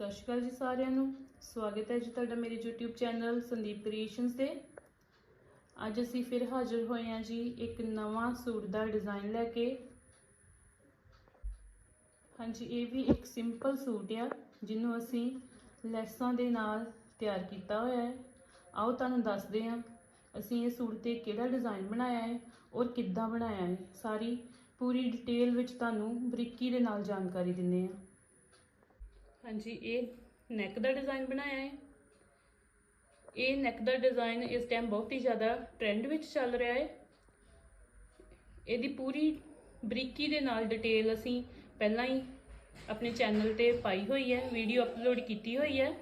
ਸਤਿ ਸ਼੍ਰੀ ਅਕਾਲ ਜੀ ਸਾਰਿਆਂ ਨੂੰ। ਸਵਾਗਤ ਹੈ ਜੀ ਤੁਹਾਡਾ ਮੇਰੇ YouTube ਚੈਨਲ ਸੰਦੀਪ ਕ੍ਰੀਏਸ਼ਨਸ ਤੇ। ਅੱਜ ਅਸੀਂ ਫਿਰ ਹਾਜ਼ਰ ਹੋਏ ਹਾਂ ਜੀ ਇੱਕ ਨਵਾਂ ਸੂਟ ਦਾ ਡਿਜ਼ਾਈਨ ਲੈ ਕੇ। ਹਾਂਜੀ, ਇਹ ਵੀ ਇੱਕ ਸਿੰਪਲ ਸੂਟ ਆ, ਜਿਹਨੂੰ ਅਸੀਂ ਲੈਸਾਂ ਦੇ ਨਾਲ ਤਿਆਰ ਕੀਤਾ ਹੋਇਆ ਹੈ। ਆਓ ਤੁਹਾਨੂੰ ਦੱਸਦੇ ਹਾਂ, ਅਸੀਂ ਇਹ ਸੂਟ ਤੇ ਕਿਹੜਾ ਡਿਜ਼ਾਈਨ ਬਣਾਇਆ ਹੈ ਔਰ ਕਿੱਦਾਂ ਬਣਾਇਆ ਹੈ। ਸਾਰੀ ਪੂਰੀ ਡਿਟੇਲ ਵਿੱਚ ਤੁਹਾਨੂੰ ਬਰੀਕੀ ਦੇ ਨਾਲ ਜਾਣਕਾਰੀ ਦਿੰਦੇ ਹਾਂ। ਹਾਂਜੀ, ਇਹ ਨੈਕ ਦਾ ਡਿਜ਼ਾਈਨ ਬਣਾਇਆ ਹੈ। ਇਹ ਨੈਕ ਦਾ ਡਿਜ਼ਾਈਨ ਇਸ ਟਾਈਮ ਬਹੁਤ ਹੀ ਜ਼ਿਆਦਾ ਟ੍ਰੈਂਡ ਵਿੱਚ ਚੱਲ ਰਿਹਾ ਹੈ। ਇਹਦੀ ਪੂਰੀ ਬਰੀਕੀ ਦੇ ਨਾਲ ਡਿਟੇਲ ਅਸੀਂ ਪਹਿਲਾਂ ਹੀ ਆਪਣੇ ਚੈਨਲ ਤੇ ਪਾਈ ਹੋਈ ਹੈ ਵੀਡੀਓ ਅਪਲੋਡ ਕੀਤੀ ਹੋਈ ਹੈ।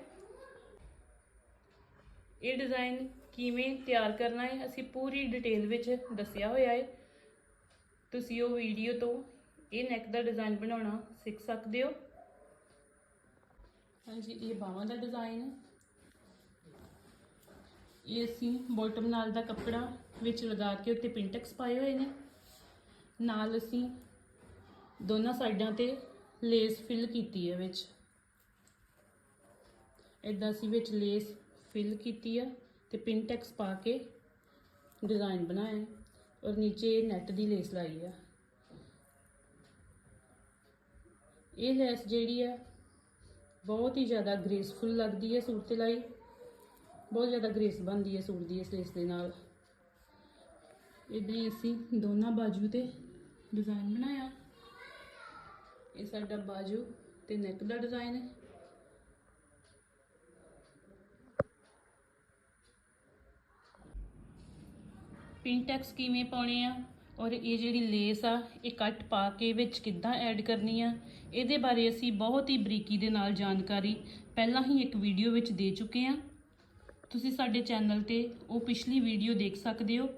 ਇਹ ਡਿਜ਼ਾਈਨ ਕਿਵੇਂ ਤਿਆਰ ਕਰਨਾ ਹੈ, ਅਸੀਂ ਪੂਰੀ ਡਿਟੇਲ ਵਿੱਚ ਦੱਸਿਆ ਹੋਇਆ ਹੈ। ਤੁਸੀਂ ਉਹ ਵੀਡੀਓ ਤੋਂ ਇਹ ਨੈਕ ਦਾ ਡਿਜ਼ਾਈਨ ਬਣਾਉਣਾ ਸਿੱਖ ਸਕਦੇ ਹੋ। ਹਾਂਜੀ, ਇਹ ਬਾਹਾਂ ਦਾ ਡਿਜ਼ਾਈਨ ਹੈ। ਇਹ ਅਸੀਂ ਬੋਟਮ ਨਾਲ ਦਾ ਕੱਪੜਾ ਵਿੱਚ ਲਗਾ ਕੇ ਉੱਤੇ ਪਿੰਟੈਕਸ ਪਾਏ ਹੋਏ ਨੇ। ਨਾਲ ਅਸੀਂ ਦੋਨਾਂ ਸਾਈਡਾਂ ਤੇ ਲੇਸ ਫਿਲ ਕੀਤੀ ਹੈ ਵਿੱਚ। ਇਦਾਂ ਅਸੀਂ ਵਿੱਚ ਲੇਸ ਫਿਲ ਕੀਤੀ ਆ ਤੇ ਪਿੰਟੈਕਸ ਪਾ ਕੇ ਡਿਜ਼ਾਈਨ ਬਣਾਇਆ ਔਰ ਨੀਚੇ ਨੈਟ ਦੀ ਲੇਸ ਲਾਈ ਆ ਇਹ ਲੈਸ ਜਿਹੜੀ ਆ ਬਹੁਤ ਹੀ ਜ਼ਿਆਦਾ ਗ੍ਰੇਸਫੁਲ ਲੱਗਦੀ ਹੈ ਸੂਟ ਤੇ ਲਾਈ ਬਹੁਤ ਜ਼ਿਆਦਾ ਗ੍ਰੇਸ ਬਣਦੀ ਹੈ ਸੂਟ ਦੀ ਇਸ ਲੇਸ ਦੇ ਨਾਲ। ਇਦਾਂ ਹੀ ਅਸੀਂ ਦੋਨਾਂ ਬਾਜੂ ਤੇ ਡਿਜ਼ਾਈਨ ਬਣਾਇਆ। ਇਹ ਸਾਡਾ ਬਾਜੂ ਤੇ ਨੈਕ ਦਾ ਡਿਜ਼ਾਈਨ ਹੈ। ਪਿੰਟੈਕਸ ਕਿਵੇਂ ਪਾਉਣੇ ਆ? ਔਰ ਇਹ ਜਿਹੜੀ ਲੇਸ ਆ, ਇਹ ਕੱਟ ਪਾ ਕੇ ਵਿੱਚ ਕਿੱਦਾਂ ਐਡ ਕਰਨੀ ਆ, ਇਹਦੇ ਬਾਰੇ ਅਸੀਂ ਬਹੁਤ ਹੀ ਬਰੀਕੀ ਦੇ ਨਾਲ ਜਾਣਕਾਰੀ ਪਹਿਲਾਂ ਹੀ ਇੱਕ ਵੀਡੀਓ ਵਿੱਚ ਦੇ ਚੁੱਕੇ ਆ। ਤੁਸੀਂ ਸਾਡੇ ਚੈਨਲ ਤੇ ਉਹ ਪਿਛਲੀ ਵੀਡੀਓ ਦੇਖ ਸਕਦੇ ਹੋ।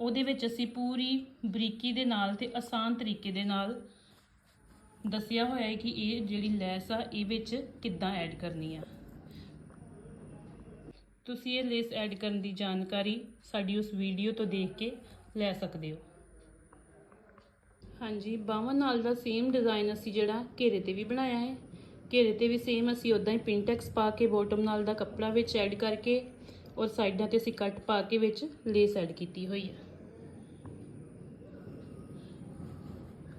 ਉਹਦੇ ਵਿੱਚ ਅਸੀਂ ਪੂਰੀ ਬਰੀਕੀ ਦੇ ਨਾਲ ਤੇ ਆਸਾਨ ਤਰੀਕੇ ਦੇ ਨਾਲ ਦੱਸਿਆ ਹੋਇਆ ਹੈ ਕਿ ਇਹ ਜਿਹੜੀ ਲੈਸ ਆ, ਇਹ ਵਿੱਚ ਕਿੱਦਾਂ ਐਡ ਕਰਨੀ ਆ। ਤੁਸੀਂ ਇਹ ਲੇਸ ਐਡ ਕਰਨ ਦੀ ਜਾਣਕਾਰੀ ਸਾਡੀ ਉਸ ਵੀਡੀਓ ਤੋਂ ਦੇਖ ਕੇ ਲੈ ਸਕਦੇ ਹੋ। ਹਾਂਜੀ ਬਾਹਾਂ ਨਾਲ ਦਾ ਸੇਮ ਡਿਜ਼ਾਈਨ ਅਸੀਂ ਜਿਹੜਾ ਘੇਰੇ ਤੇ ਵੀ ਬਣਾਇਆ ਹੈ। ਘੇਰੇ ਤੇ ਵੀ ਸੇਮ ਅਸੀਂ ਉਦਾਂ ਹੀ ਪਿੰਟੈਕਸ ਪਾ ਕੇ ਬੋਟਮ ਨਾਲ ਦਾ ਕੱਪੜਾ ਵਿੱਚ ਐਡ ਕਰਕੇ ਔਰ ਸਾਈਡਾਂ ਤੇ ਅਸੀਂ ਕੱਟ ਪਾ ਕੇ ਵਿੱਚ ਲੇਸ ਐਡ ਕੀਤੀ ਹੋਈ ਹੈ।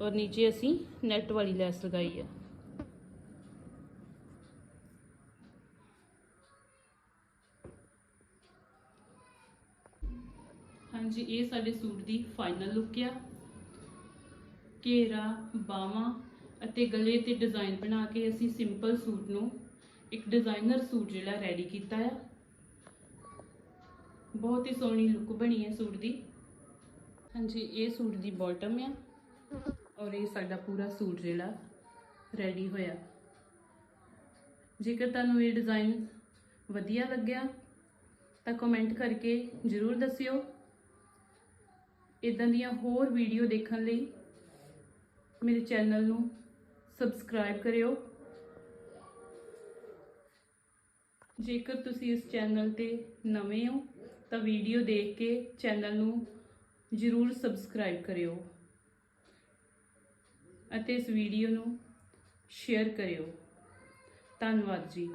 ਔਰ ਨੀਚੇ ਅਸੀਂ ਨੈਟ ਵਾਲੀ ਲੈਸ ਲਗਾਈ ਹੈ। ਹਾਂਜੀ, ਇਹ ਸਾਡੇ ਸੂਟ ਦੀ ਫਾਈਨਲ ਲੁੱਕ ਆ। ਘੇਰਾ, ਬਾਹਾਂ ਅਤੇ ਗਲੇ ਤੇ ਡਿਜ਼ਾਈਨ ਬਣਾ ਕੇ ਅਸੀਂ ਸਿੰਪਲ ਸੂਟ ਨੂੰ ਇੱਕ ਡਿਜ਼ਾਈਨਰ ਸੂਟ ਜਿਹੜਾ ਰੈਡੀ ਕੀਤਾ ਆ। ਬਹੁਤ ਹੀ ਸੋਹਣੀ ਲੁੱਕ ਬਣੀ ਹੈ ਸੂਟ ਦੀ। ਹਾਂਜੀ, ਇਹ ਸੂਟ ਦੀ ਬਾਟਮ ਆ ਔਰ ਇਹ ਸਾਡਾ ਪੂਰਾ ਸੂਟ ਜਿਹੜਾ ਰੈਡੀ ਹੋਇਆ। ਜੇਕਰ ਤੁਹਾਨੂੰ ਇਹ ਡਿਜ਼ਾਈਨ ਵਧੀਆ ਲੱਗਿਆ ਤਾਂ ਕਮੈਂਟ ਕਰਕੇ ਜ਼ਰੂਰ ਦੱਸਿਓ। ਇਦਾਂ ਦੀਆਂ ਹੋਰ ਵੀਡੀਓ ਦੇਖਣ ਲਈ ਮੇਰੇ ਚੈਨਲ ਨੂੰ ਸਬਸਕ੍ਰਾਈਬ ਕਰਿਓ। ਜੇਕਰ ਤੁਸੀਂ ਇਸ ਚੈਨਲ ਤੇ ਨਵੇਂ ਹੋ, ਤਾਂ ਵੀਡੀਓ ਦੇਖ ਕੇ ਚੈਨਲ ਨੂੰ ਜ਼ਰੂਰ ਸਬਸਕ੍ਰਾਈਬ ਕਰਿਓ ਅਤੇ ਇਸ ਵੀਡੀਓ ਨੂੰ ਸ਼ੇਅਰ ਕਰਿਓ। ਧੰਨਵਾਦ ਜੀ।